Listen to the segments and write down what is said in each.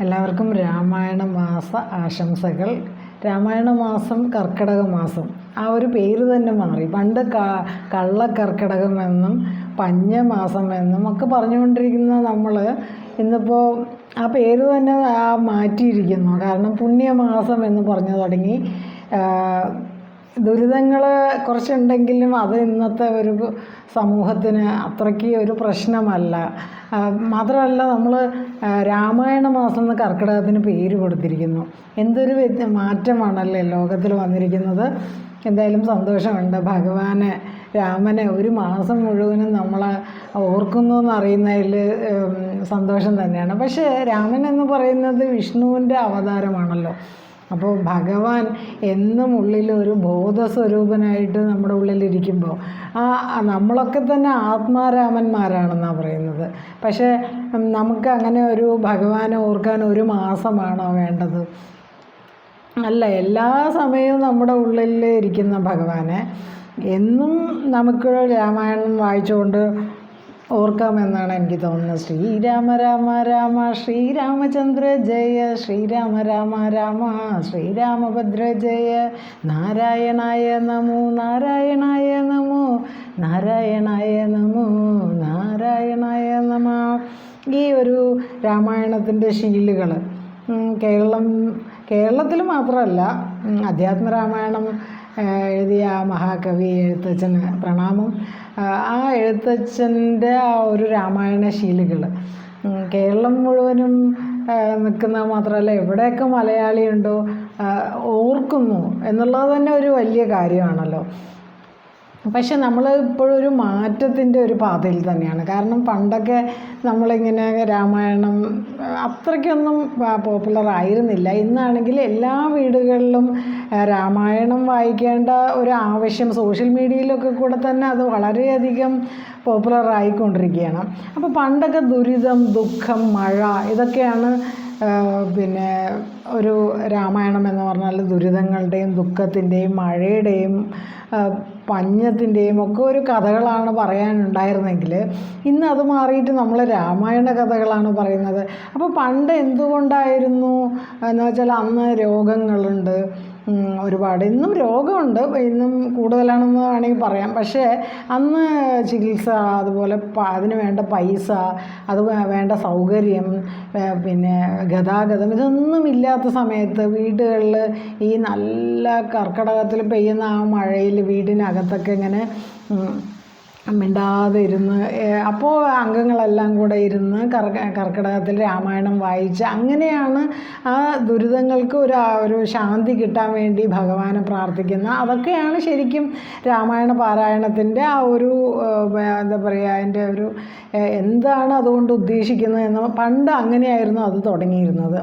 എല്ലാവർക്കും രാമായണ മാസ ആശംസകൾ. രാമായണ മാസം കർക്കിടക മാസം. ആ ഒരു പേര് തന്നെ മാറി. പണ്ട് ക കള്ളക്കർക്കിടകം എന്നും പഞ്ഞമാസം എന്നും ഒക്കെ പറഞ്ഞുകൊണ്ടിരിക്കുന്ന നമ്മൾ ഇന്നിപ്പോൾ ആ പേര് തന്നെ മാറ്റിയിരിക്കുന്നു. കാരണം പുണ്യമാസം എന്ന് പറഞ്ഞു തുടങ്ങി. ദുരിതങ്ങൾ കുറച്ചുണ്ടെങ്കിലും അത് ഇന്നത്തെ ഒരു സമൂഹത്തിന് അത്രയ്ക്ക് ഒരു പ്രശ്നമല്ല. മാത്രമല്ല നമ്മൾ രാമായണ മാസം എന്ന് കർക്കിടകത്തിന് പേര് കൊടുത്തിരിക്കുന്നു. എന്തൊരു മാറ്റമാണല്ലേ ലോകത്തിൽ വന്നിരിക്കുന്നത്? എന്തായാലും സന്തോഷമുണ്ട്. ഭഗവാനെ രാമനെ ഒരു മാസം മുഴുവനും നമ്മൾ ഓർക്കുന്നു എന്നറിയുന്നതിൽ സന്തോഷം തന്നെയാണ്. പക്ഷേ രാമൻ എന്ന് പറയുന്നത് വിഷ്ണുവിന്റെ അവതാരമാണല്ലോ. അപ്പോൾ ഭഗവാൻ എന്നും ഉള്ളിൽ ഒരു ബോധസ്വരൂപനായിട്ട് നമ്മുടെ ഉള്ളിലിരിക്കുമ്പോൾ ആ നമ്മളൊക്കെ തന്നെ ആത്മാരാമന്മാരാണെന്നാണ് പറയുന്നത്. പക്ഷേ നമുക്ക് അങ്ങനെ ഒരു ഭഗവാനെ ഓർക്കാൻ ഒരു മാസമാണോ വേണ്ടത്? അല്ല എല്ലാ സമയവും നമ്മുടെ ഉള്ളിൽ ഇരിക്കുന്ന ഭഗവാനെ എന്നും നമുക്ക് രാമായണം വായിച്ചുകൊണ്ട് ഓർക്കാമെന്നാണ് എനിക്ക് തോന്നുന്നത്. ശ്രീരാമ രാമ രാമ ശ്രീരാമചന്ദ്ര ജയ ശ്രീരാമ രാമ രാമ ശ്രീരാമഭദ്ര ജയ. നാരായണായ നമോ നാരായണായ നമോ നാരായണായ നമോ നാരായണായ നമ. ഈ ഒരു രാമായണത്തിന്റെ ശീലുകൾ കേരളം കേരളത്തിൽ മാത്രമല്ല അധ്യാത്മ ആ, എഴുതിയ ആ മഹാകവി എഴുത്തച്ഛന് പ്രണാമം. ആ, എഴുത്തച്ഛന്റെ ആ ഒരു രാമായണ ശീലുകൾ കേരളം മുഴുവനും നിൽക്കുന്ന മാത്രമല്ല എവിടെയൊക്കെ മലയാളിയുണ്ടോ ഓർക്കുന്നു എന്നുള്ളത് തന്നെ ഒരു വലിയ കാര്യമാണല്ലോ. പക്ഷെ നമ്മൾ ഇപ്പോഴൊരു മാറ്റത്തിന്റെ ഒരു പാതയിൽ തന്നെയാണ്. കാരണം പണ്ടൊക്കെ നമ്മളിങ്ങനെ രാമായണം അത്രയ്ക്കൊന്നും പോപ്പുലർ ആയിരുന്നില്ല. ഇന്നാണെങ്കിൽ എല്ലാ വീടുകളിലും രാമായണം വായിക്കേണ്ട ഒരു ആവശ്യം സോഷ്യൽ മീഡിയയിലൊക്കെ കൂടെ തന്നെ അത് വളരെയധികം പോപ്പുലർ ആയിക്കൊണ്ടിരിക്കുകയാണ്. അപ്പോൾ പണ്ടൊക്കെ ദുരിതം ദുഃഖം മഴ ഇതൊക്കെയാണ് പിന്നെ ഒരു രാമായണം എന്ന് പറഞ്ഞാൽ ദുരിതങ്ങളുടെയും ദുഃഖത്തിന്റെയും മഴയുടെയും പഞ്ഞത്തിന്റെയും ഒക്കെ ഒരു കഥകളാണ് പറയാനുണ്ടായിരുന്നെങ്കിൽ ഇന്ന് അത് മാറിയിട്ട് നമ്മൾ രാമായണ കഥകളാണ് പറയുന്നത്. അപ്പോൾ പണ്ട് എന്തുകൊണ്ടായിരുന്നു? എന്ന് വെച്ചാൽ അന്ന് രോഗങ്ങളുണ്ട്. ഒരുപാട്. ഇന്നും രോഗമുണ്ട്. ഇന്നും കൂടുതലാണെന്ന് വേണമെങ്കിൽ പറയാം. പക്ഷേ അന്ന് ചികിത്സ അതുപോലെ അതിന് വേണ്ട പൈസ അത് വേണ്ട സൗകര്യം പിന്നെ ഗതാഗതം ഇതൊന്നും ഇല്ലാത്ത സമയത്ത് വീടുകളിൽ ഈ നല്ല കർക്കിടകത്തിൽ പെയ്യുന്ന ആ മഴയിൽ വീടിനകത്തൊക്കെ ഇങ്ങനെ മിണ്ടാതെ ഇരുന്ന് അപ്പോൾ അംഗങ്ങളെല്ലാം കൂടെ ഇരുന്ന് കർക്ക കർക്കിടകത്തിൽ രാമായണം വായിച്ച് അങ്ങനെയാണ് ആ ദുരിതങ്ങൾക്ക് ഒരു ഒരു ശാന്തി കിട്ടാൻ വേണ്ടി ഭഗവാനെ പ്രാർത്ഥിക്കുന്ന. അതൊക്കെയാണ് ശരിക്കും രാമായണ പാരായണത്തിന്റെ ആ ഒരു എന്താ പറയുക അതിന്റെ ഒരു എന്താണ് അതുകൊണ്ട് ഉദ്ദേശിക്കുന്നത് എന്ന് പണ്ട് അങ്ങനെയായിരുന്നു അത് തുടങ്ങിയിരുന്നത്.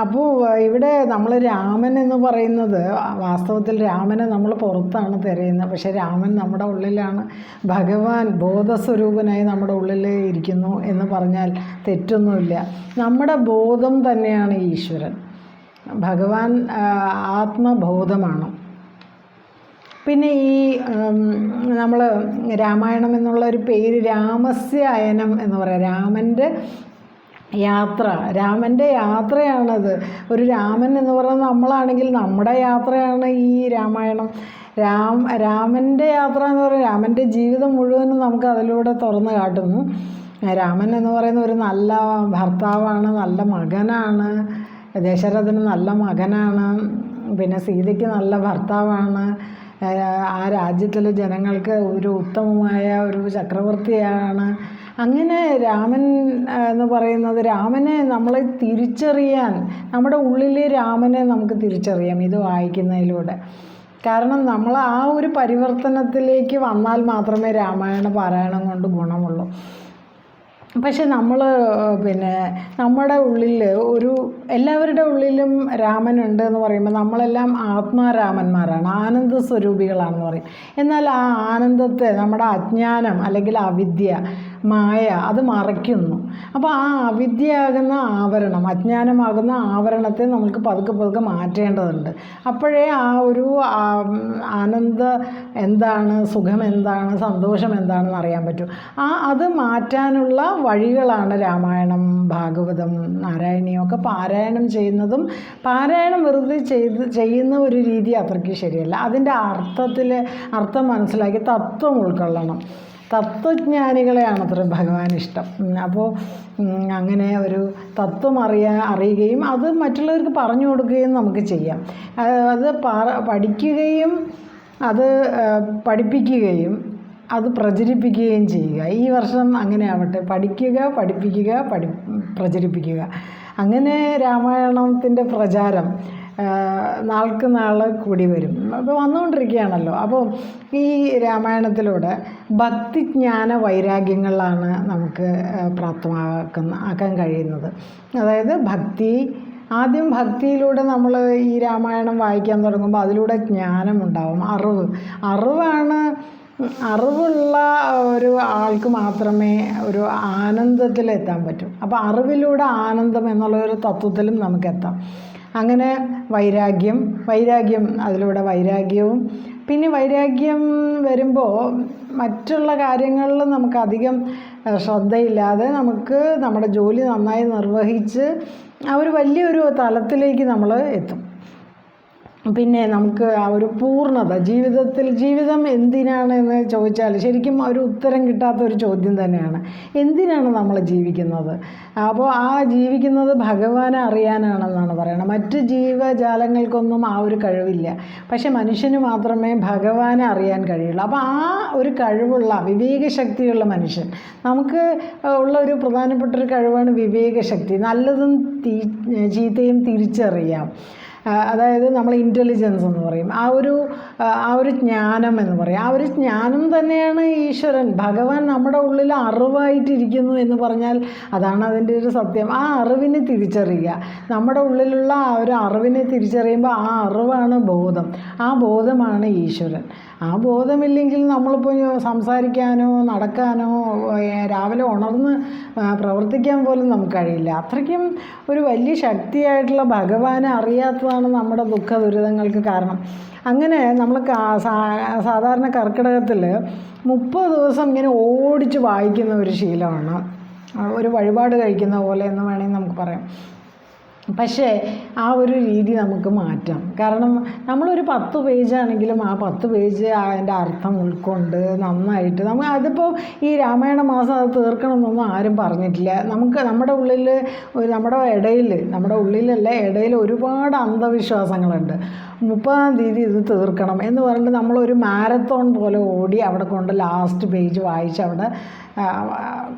അപ്പോൾ ഇവിടെ നമ്മൾ രാമൻ എന്ന് പറയുന്നത് വാസ്തവത്തിൽ രാമനെ നമ്മൾ പുറത്താണ് തിരയുന്നത്. പക്ഷെ രാമൻ നമ്മുടെ ഉള്ളിലാണ്. ഭഗവാൻ ബോധസ്വരൂപനായി നമ്മുടെ ഉള്ളിൽ ഇരിക്കുന്നു എന്ന് പറഞ്ഞാൽ തെറ്റൊന്നുമില്ല. നമ്മുടെ ബോധം തന്നെയാണ് ഈശ്വരൻ. ഭഗവാൻ ആത്മബോധമാണ്. പിന്നെ ഈ നമ്മൾ രാമായണം എന്നുള്ള ഒരു പേര് രാമസ്യായനം എന്ന് പറയാം. രാമന്റെ യാത്ര. രാമന്റെ യാത്രയാണത്. ഒരു രാമൻ എന്ന് പറയുന്നത് നമ്മളാണെങ്കിൽ നമ്മുടെ യാത്രയാണ് ഈ രാമായണം. രാം രാമന്റെ യാത്ര എന്ന് പറയുന്നത് രാമന്റെ ജീവിതം മുഴുവനും നമുക്ക് അതിലൂടെ തുറന്നു കാട്ടുന്നു. രാമൻ എന്ന് പറയുന്ന ഒരു നല്ല ഭർത്താവാണ് നല്ല മകനാണ് ദശരഥന് നല്ല മകനാണ് പിന്നെ സീതയ്ക്ക് നല്ല ഭർത്താവാണ്. ആ രാജ്യത്തിലെ ജനങ്ങൾക്ക് ഒരു ഉത്തമമായ ഒരു ചക്രവർത്തിയാണ്. അങ്ങനെ രാമൻ എന്ന് പറയുന്നത് രാമനെ നമ്മളെ തിരിച്ചറിയാൻ നമ്മുടെ ഉള്ളിലെ രാമനെ നമുക്ക് തിരിച്ചറിയാം ഇത് വായിക്കുന്നതിലൂടെ. കാരണം നമ്മൾ ആ ഒരു പരിവർത്തനത്തിലേക്ക് വന്നാൽ മാത്രമേ രാമായണ പാരായണം കൊണ്ട് ഗുണമുള്ളൂ. പക്ഷെ നമ്മൾ പിന്നെ നമ്മുടെ ഉള്ളിൽ ഒരു എല്ലാവരുടെ ഉള്ളിലും രാമനുണ്ട് എന്ന് പറയുമ്പോൾ നമ്മളെല്ലാം ആത്മാരാമന്മാരാണ് ആനന്ദ സ്വരൂപികളാണെന്ന് പറയും. എന്നാൽ ആ ആനന്ദത്തെ നമ്മുടെ അജ്ഞാനം അല്ലെങ്കിൽ അവിദ്യ മായ അത് മറയ്ക്കുന്നു. അപ്പോൾ ആ അവിദ്യയാകുന്ന ആവരണം അജ്ഞാനമാകുന്ന ആവരണത്തെ നമുക്ക് പതുക്കെ പതുക്കെ മാറ്റേണ്ടതുണ്ട്. അപ്പോഴേ ആ ഒരു ആനന്ദ എന്താണ് സുഖം എന്താണ് സന്തോഷം എന്താണെന്ന് അറിയാൻ പറ്റും. ആ അത് മാറ്റാനുള്ള വഴികളാണ് രാമായണം ഭാഗവതം നാരായണിയൊക്കെ പാരായണം ചെയ്യുന്നതും പാരായണം വെറുതെ ചെയ്ത് ചെയ്യുന്ന ഒരു രീതി അത്രയ്ക്ക് ശരിയല്ല. അതിന്റെ അർത്ഥത്തിൽ അർത്ഥം മനസ്സിലാക്കി തത്വം ഉൾക്കൊള്ളണം. തത്വജ്ഞാനികളെയാണ് അത്ര ഭഗവാൻ ഇഷ്ടം. അപ്പോൾ അങ്ങനെ ഒരു തത്വം അറിയാ അറിയുകയും അത് മറ്റുള്ളവർക്ക് പറഞ്ഞു കൊടുക്കുകയും നമുക്ക് ചെയ്യാം. അത് പഠിക്കുകയും അത് പഠിപ്പിക്കുകയും അത് പ്രചരിപ്പിക്കുകയും ചെയ്യുക. ഈ വർഷം അങ്ങനെ ആവട്ടെ പഠിക്കുക പഠിപ്പിക്കുക പഠി പ്രചരിപ്പിക്കുക. അങ്ങനെ രാമായണത്തിന്റെ പ്രചാരം നാൾക്ക് നാൾ കൂടി വരും. അപ്പോൾ വന്നുകൊണ്ടിരിക്കുകയാണല്ലോ. അപ്പോൾ ഈ രാമായണത്തിലൂടെ ഭക്തിജ്ഞാന വൈരാഗ്യങ്ങളാണ് നമുക്ക് പ്രാപ്തമാക്കുന്ന ആക്കാൻ കഴിയുന്നത്. അതായത് ഭക്തി ആദ്യം ഭക്തിയിലൂടെ നമ്മൾ ഈ രാമായണം വായിക്കാൻ തുടങ്ങുമ്പോൾ അതിലൂടെ ജ്ഞാനമുണ്ടാവും അറിവ്. അറിവാണ് അറിവുള്ള ഒരു ആൾക്ക് മാത്രമേ ഒരു ആനന്ദത്തിലെത്താൻ പറ്റൂ. അപ്പോൾ അറിവിലൂടെ ആനന്ദം എന്നുള്ള ഒരു തത്വത്തിലും നമുക്കെത്താം. അങ്ങനെ വൈരാഗ്യം വൈരാഗ്യം അതിലൂടെ വൈരാഗ്യവും. പിന്നെ വൈരാഗ്യം വരുമ്പോൾ മറ്റുള്ള കാര്യങ്ങളിൽ നമുക്ക് അധികം ശ്രദ്ധയില്ലാതെ നമുക്ക് നമ്മുടെ ജോലി നന്നായി നിർവഹിച്ച് ആ ഒരു വലിയൊരു തലത്തിലേക്ക് നമ്മൾ എത്തും. പിന്നെ നമുക്ക് ആ ഒരു പൂർണത ജീവിതത്തിൽ ജീവിതം എന്തിനാണ് എന്ന് ചോദിച്ചാൽ ശരിക്കും ഒരു ഉത്തരം കിട്ടാത്ത ഒരു ചോദ്യം തന്നെയാണ്. എന്തിനാണ് നമ്മൾ ജീവിക്കുന്നത്? അപ്പോൾ ആ ജീവിക്കുന്നത് ഭഗവാനെ അറിയാനാണെന്നാണ് പറയുന്നത് മറ്റ് ജീവജാലങ്ങൾക്കൊന്നും ആ ഒരു കഴിവില്ല. പക്ഷെ മനുഷ്യന് മാത്രമേ ഭഗവാനെ അറിയാൻ കഴിയുള്ളൂ. അപ്പോൾ ആ ഒരു കഴിവുള്ള വിവേകശക്തിയുള്ള മനുഷ്യൻ നമുക്ക് ഉള്ള ഒരു പ്രധാനപ്പെട്ട ഒരു കഴിവാണ് വിവേകശക്തി. നല്ലതും തീ ചീത്തയും തിരിച്ചറിയാം. അതായത് നമ്മൾ ഇന്റലിജൻസ് എന്ന് പറയും. ആ ഒരു ആ, ഒരു ജ്ഞാനം എന്ന് പറയും. ആ ഒരു ജ്ഞാനം തന്നെയാണ് ഈശ്വരൻ. ഭഗവാൻ നമ്മുടെ ഉള്ളിൽ അറിവായിട്ടിരിക്കുന്നു എന്ന് പറഞ്ഞാൽ അതാണ് അതിന്റെ ഒരു സത്യം. ആ അറിവിനെ തിരിച്ചറിയുക. നമ്മുടെ ഉള്ളിലുള്ള ആ ഒരു അറിവിനെ തിരിച്ചറിയുമ്പോൾ ആ അറിവാണ് ബോധം. ആ ബോധമാണ് ഈശ്വരൻ. ആ ബോധമില്ലെങ്കിൽ നമ്മളിപ്പോൾ സംസാരിക്കാനോ നടക്കാനോ രാവിലെ ഉണർന്ന് പ്രവർത്തിക്കാൻ പോലും നമുക്ക് കഴിയില്ല. അത്രയ്ക്കും ഒരു വലിയ ശക്തിയായിട്ടുള്ള ഭഗവാനെ അറിയാത്തതാണ് നമ്മുടെ ദുഃഖ ദുരിതങ്ങൾക്ക് കാരണം. അങ്ങനെ നമ്മൾ സാധാരണ കർക്കിടകത്തിൽ മുപ്പത് ദിവസം ഇങ്ങനെ ഓടിച്ച് വായിക്കുന്ന ഒരു ശീലമാണ്. ഒരു വഴിപാട് കഴിക്കുന്ന പോലെ എന്ന് വേണമെങ്കിൽ നമുക്ക് പറയാം. പക്ഷേ ആ ഒരു രീതി നമുക്ക് മാറ്റാം. കാരണം നമ്മളൊരു പത്ത് പേജാണെങ്കിലും ആ പത്ത് പേജ് അതിന്റെ അർത്ഥം ഉൾക്കൊണ്ട് നന്നായിട്ട് നമ്മൾ അതിപ്പോൾ ഈ രാമായണ മാസം അത് തീർക്കണമെന്നൊന്നും ആരും പറഞ്ഞിട്ടില്ല. നമുക്ക് നമ്മുടെ ഉള്ളിൽ ഒരു നമ്മുടെ ഇടയിൽ നമ്മുടെ ഉള്ളിലല്ല ഇടയിൽ ഒരുപാട് അന്ധവിശ്വാസങ്ങളുണ്ട്. മുപ്പതാം തീയതി ഇത് തീർക്കണം എന്ന് പറഞ്ഞിട്ട് നമ്മളൊരു മാരത്തോൺ പോലെ ഓടി അവിടെ കൊണ്ട് ലാസ്റ്റ് പേജ് വായിച്ച് അവിടെ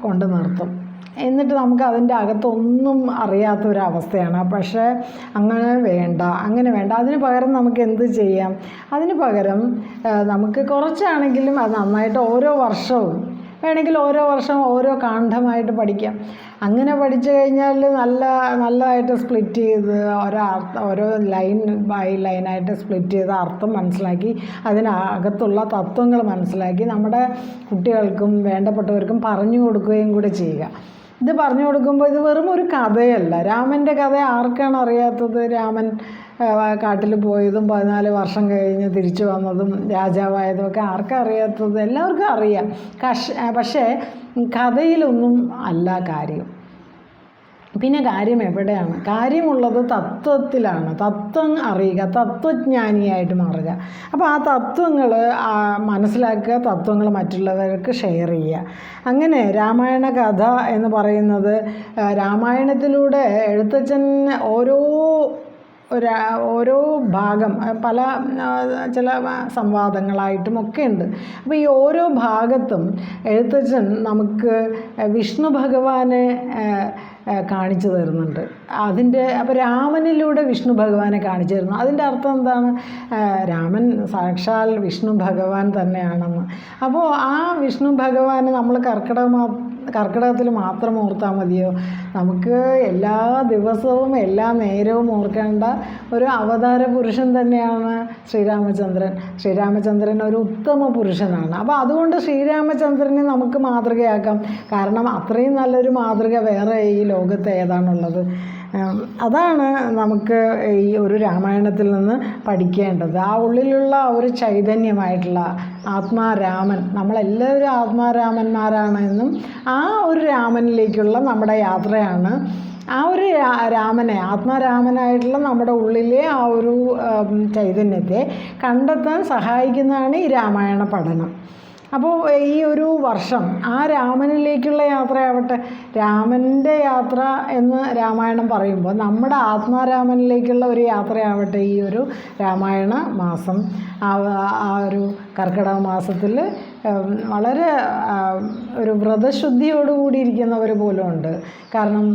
കൊണ്ട് നിർത്തും. എന്നിട്ട് നമുക്ക് അതിന്റെ അകത്തൊന്നും അറിയാത്ത ഒരവസ്ഥയാണ് പക്ഷേ അങ്ങനെ വേണ്ട അങ്ങനെ വേണ്ട. അതിന് പകരം നമുക്ക് എന്ത് ചെയ്യാം? അതിന് പകരം നമുക്ക് കുറച്ചാണെങ്കിലും അത് നന്നായിട്ട് ഓരോ വർഷവും വേണമെങ്കിൽ ഓരോ വർഷം ഓരോ കാണ്ഡമായിട്ട് പഠിക്കാം. അങ്ങനെ പഠിച്ചു കഴിഞ്ഞാൽ നല്ല നല്ലതായിട്ട് സ്പ്ലിറ്റ് ചെയ്ത് ഓരോ ഓരോ ലൈൻ ബൈ ലൈനായിട്ട് സ്പ്ലിറ്റ് ചെയ്ത് അർത്ഥം മനസ്സിലാക്കി അതിനകത്തുള്ള തത്വങ്ങൾ മനസ്സിലാക്കി നമ്മുടെ കുട്ടികൾക്കും വേണ്ടപ്പെട്ടവർക്കും പറഞ്ഞു കൊടുക്കുകയും കൂടെ ചെയ്യുക. ഇത് പറഞ്ഞു കൊടുക്കുമ്പോൾ ഇത് വെറും ഒരു കഥയല്ല. രാമന്റെ കഥ ആർക്കാണ് അറിയാത്തത്? രാമൻ കാട്ടിൽ പോയതും പതിനാല് വർഷം കഴിഞ്ഞ് തിരിച്ചു വന്നതും രാജാവായതും ഒക്കെ ആർക്കും അറിയാത്തത്? എല്ലാവർക്കും അറിയാം. കഷ് പക്ഷേ കഥയിലൊന്നും അല്ല കാര്യം. പിന്നെ കാര്യം എവിടെയാണ്? കാര്യമുള്ളത് തത്വത്തിലാണ്. തത്വം അറിയുക തത്വജ്ഞാനിയായിട്ട് മാറുക. അപ്പോൾ ആ തത്വങ്ങൾ മനസ്സിലാക്കുക തത്വങ്ങൾ മറ്റുള്ളവർക്ക് ഷെയർ ചെയ്യുക. അങ്ങനെ രാമായണ കഥ എന്ന് പറയുന്നത് രാമായണത്തിലൂടെ എഴുത്തച്ഛൻ ഓരോ ഒരു ഓരോ ഭാഗം പല ചില സംവാദങ്ങളായിട്ടും ഒക്കെ ഉണ്ട്. അപ്പോൾ ഈ ഓരോ ഭാഗത്തും എഴുത്തച്ഛൻ നമുക്ക് വിഷ്ണു ഭഗവാനെ കാണിച്ചു തരുന്നുണ്ട്. അതിന്റെ അപ്പോൾ രാമനിലൂടെ വിഷ്ണു ഭഗവാനെ കാണിച്ചു തരുന്നു. അതിന്റെ അർത്ഥം എന്താണ്? രാമൻ സാക്ഷാൽ വിഷ്ണു ഭഗവാൻ തന്നെയാണെന്ന്. അപ്പോൾ ആ വിഷ്ണു ഭഗവാനെ നമ്മൾ കർക്കിടക കർക്കിടകത്തിൽ മാത്രം ഓർത്താൽ മതിയോ? നമുക്ക് എല്ലാ ദിവസവും എല്ലാ നേരവും ഓർക്കേണ്ട ഒരു അവതാര പുരുഷൻ തന്നെയാണ് ശ്രീരാമചന്ദ്രൻ. ശ്രീരാമചന്ദ്രൻ ഒരു ഉത്തമ പുരുഷനാണ്. അപ്പോൾ അതുകൊണ്ട് ശ്രീരാമചന്ദ്രനെ നമുക്ക് മാതൃകയാക്കാം. കാരണം അത്രയും നല്ലൊരു മാതൃക വേറെ ഈ ലോകത്ത് ഏതാണുള്ളത്? അതാണ് നമുക്ക് ഈ ഒരു രാമായണത്തിൽ നിന്ന് പഠിക്കേണ്ടത്. ആ ഉള്ളിലുള്ള ഒരു ചൈതന്യമായിട്ടുള്ള ആത്മാരാമൻ നമ്മളെല്ലാവരും ആത്മാരാമന്മാരാണ് എന്നും ആ ഒരു രാമനിലേക്കുള്ള നമ്മുടെ യാത്രയാണ്. ആ ഒരു രാമനെ ആത്മാരാമനായിട്ടുള്ള നമ്മുടെ ഉള്ളിലെ ആ ഒരു ചൈതന്യത്തെ കണ്ടെത്താൻ സഹായിക്കുന്നതാണ് ഈ രാമായണ പഠനം. അപ്പോൾ ഈ ഒരു വർഷം ആ രാമനിലേക്കുള്ള യാത്രയാവട്ടെ രാമന്റെ യാത്ര എന്ന് രാമായണം പറയുമ്പോൾ നമ്മുടെ ആത്മാരാമനിലേക്കുള്ള ഒരു യാത്രയാവട്ടെ ഈ ഒരു രാമായണ മാസം. ആ ഒരു കർക്കിടക മാസത്തിൽ വളരെ ഒരു വ്രതശുദ്ധിയോടുകൂടി ഇരിക്കുന്നവർ പോലും ഉണ്ട് കാരണം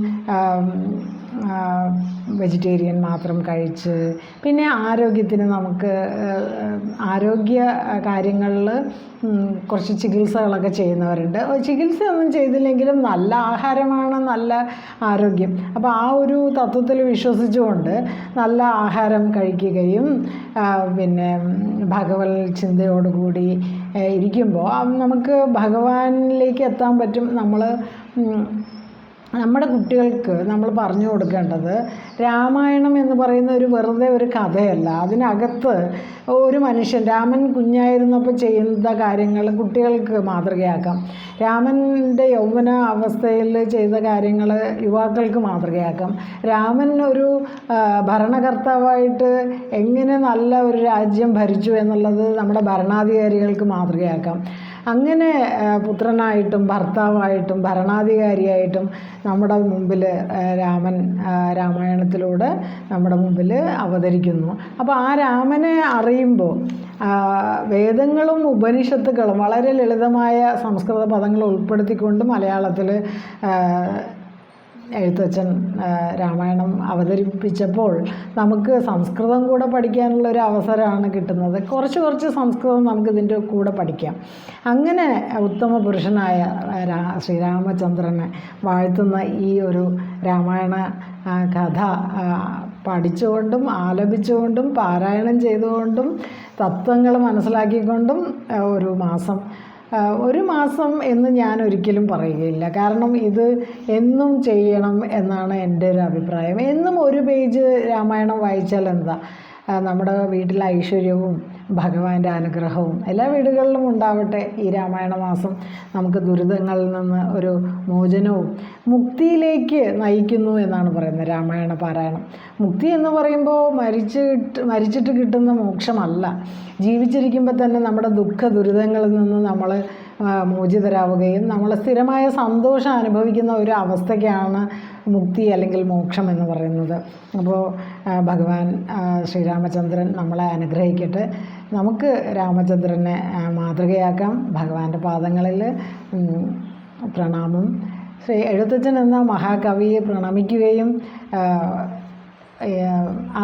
വെജിറ്റേറിയൻ മാത്രം കഴിച്ച് പിന്നെ ആരോഗ്യത്തിന് നമുക്ക് ആരോഗ്യ കാര്യങ്ങളിൽ കുറച്ച് ചികിത്സകളൊക്കെ ചെയ്യുന്നവരുണ്ട്. ചികിത്സ ചികിത്സയൊന്നും ചെയ്തില്ലെങ്കിലും നല്ല ആഹാരമാണ് നല്ല ആരോഗ്യം. അപ്പോൾ ആ ഒരു തത്വത്തിൽ വിശ്വസിച്ചുകൊണ്ട് നല്ല ആഹാരം കഴിക്കുകയും പിന്നെ ഭഗവത് ചിന്തയോടുകൂടി ഇരിക്കുമ്പോൾ നമുക്ക് ഭഗവാനിലേക്ക് എത്താൻ പറ്റും. നമ്മൾ നമ്മുടെ കുട്ടികൾക്ക് നമ്മൾ പറഞ്ഞു കൊടുക്കേണ്ടത് രാമായണം എന്ന് പറയുന്ന ഒരു വെറുതെ ഒരു കഥയല്ല. അതിനകത്ത് ഒരു മനുഷ്യൻ രാമൻ കുഞ്ഞായിരുന്നപ്പോൾ ചെയ്യുന്ന കാര്യങ്ങൾ കുട്ടികൾക്ക് മാതൃകയാക്കാം. രാമന്റെ യൗവന അവസ്ഥയിൽ ചെയ്ത കാര്യങ്ങൾ യുവാക്കൾക്ക് മാതൃകയാക്കാം. രാമൻ ഒരു ഭരണകർത്താവായിട്ട് എങ്ങനെ നല്ല ഒരു രാജ്യം ഭരിച്ചു എന്നുള്ളത് നമ്മുടെ ഭരണാധികാരികൾക്ക് മാതൃകയാക്കാം. അങ്ങനെ പുത്രനായിട്ടും ഭർത്താവായിട്ടും ഭരണാധികാരിയായിട്ടും നമ്മുടെ മുമ്പിൽ രാമൻ രാമായണത്തിലൂടെ നമ്മുടെ മുമ്പിൽ അവതരിക്കുന്നു. അപ്പോൾ ആ രാമനെ അറിയുമ്പോൾ വേദങ്ങളും ഉപനിഷത്തുക്കളും വളരെ ലളിതമായ സംസ്കൃത പദങ്ങൾ ഉൾപ്പെടുത്തിക്കൊണ്ട് മലയാളത്തിൽ എഴുത്തച്ഛൻ രാമായണം അവതരിപ്പിച്ചപ്പോൾ നമുക്ക് സംസ്കൃതം കൂടെ പഠിക്കാനുള്ള ഒരു അവസരമാണ് കിട്ടുന്നത്. കുറച്ച് കുറച്ച് സംസ്കൃതം നമുക്ക് ഇതിന്റെ കൂടെ പഠിക്കാം. അങ്ങനെ ഉത്തമ പുരുഷനായ ശ്രീരാമചന്ദ്രനെ വാഴ്ത്തുന്ന ഈ ഒരു രാമായണ കഥ പഠിച്ചുകൊണ്ടും ആലപിച്ചുകൊണ്ടും പാരായണം ചെയ്തുകൊണ്ടും തത്വങ്ങൾ മനസ്സിലാക്കിക്കൊണ്ടും ഒരു മാസം ഒരു മാസം എന്ന് ഞാൻ ഒരിക്കലും പറയുകയില്ല. കാരണം ഇത് എന്നും ചെയ്യണം എന്നാണ് എന്റെ ഒരു അഭിപ്രായം. എന്നും ഒരു പേജ് രാമായണം വായിച്ചാൽ എന്താ? നമ്മുടെ വീട്ടിലെ ഐശ്വര്യവും ഭഗവാന്റെ അനുഗ്രഹവും എല്ലാ വീടുകളിലും ഉണ്ടാവട്ടെ ഈ രാമായണ മാസം നമുക്ക് ദുരിതങ്ങളിൽ നിന്ന് ഒരു മോചനവും മുക്തിയിലേക്ക് നയിക്കുന്നു എന്നാണ് പറയുന്നത് രാമായണ പാരായണം. മുക്തി എന്ന് പറയുമ്പോൾ മരിച്ച് മരിച്ചിട്ട് കിട്ടുന്ന മോക്ഷമല്ല. ജീവിച്ചിരിക്കുമ്പോൾ തന്നെ നമ്മുടെ ദുഃഖ ദുരിതങ്ങളിൽ നിന്ന് നമ്മൾ മോചിതരാവുകയും നമ്മൾ സ്ഥിരമായ സന്തോഷം അനുഭവിക്കുന്ന ഒരു അവസ്ഥയ്ക്കാണ് മുക്തി അല്ലെങ്കിൽ മോക്ഷം എന്ന് പറയുന്നത്. അപ്പോൾ ഭഗവാൻ ശ്രീരാമചന്ദ്രൻ നമ്മളെ അനുഗ്രഹിക്കട്ടെ. നമുക്ക് രാമചന്ദ്രനെ മാതൃകയാക്കാം. ഭഗവാന്റെ പാദങ്ങളിൽ പ്രണാമം. ശ്രീ എഴുത്തച്ഛൻ എന്ന മഹാകവിയെ പ്രണമിക്കുകയും ആ,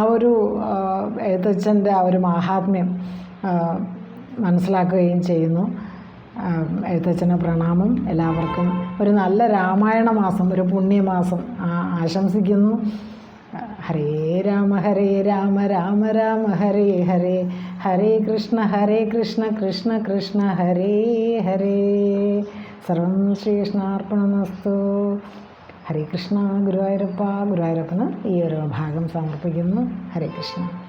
ഒരു എഴുത്തച്ഛന്റെ ആ ഒരു മഹാത്മ്യം മനസ്സിലാക്കുകയും ചെയ്യുന്നു. എഴുത്തച്ഛന് പ്രണാമം. എല്ലാവർക്കും ഒരു നല്ല രാമായണ മാസം ഒരു പുണ്യമാസം. ആശംസിക്കുന്നു. ഹരേ രാമ ഹരേ രാമ രാമ രാമ ഹരേ ഹരേ. ഹരേ കൃഷ്ണ ഹരേ കൃഷ്ണ കൃഷ്ണ കൃഷ്ണ ഹരേ ഹരേ. സർവം ശ്രീകൃഷ്ണാർപ്പണമസ്തു. ഹരേ കൃഷ്ണ ഗുരുവായൂരപ്പ ഗുരുവായൂരപ്പന് ഈ ഒരു ഭാഗം സമർപ്പിക്കുന്നു. ഹരേ കൃഷ്ണ.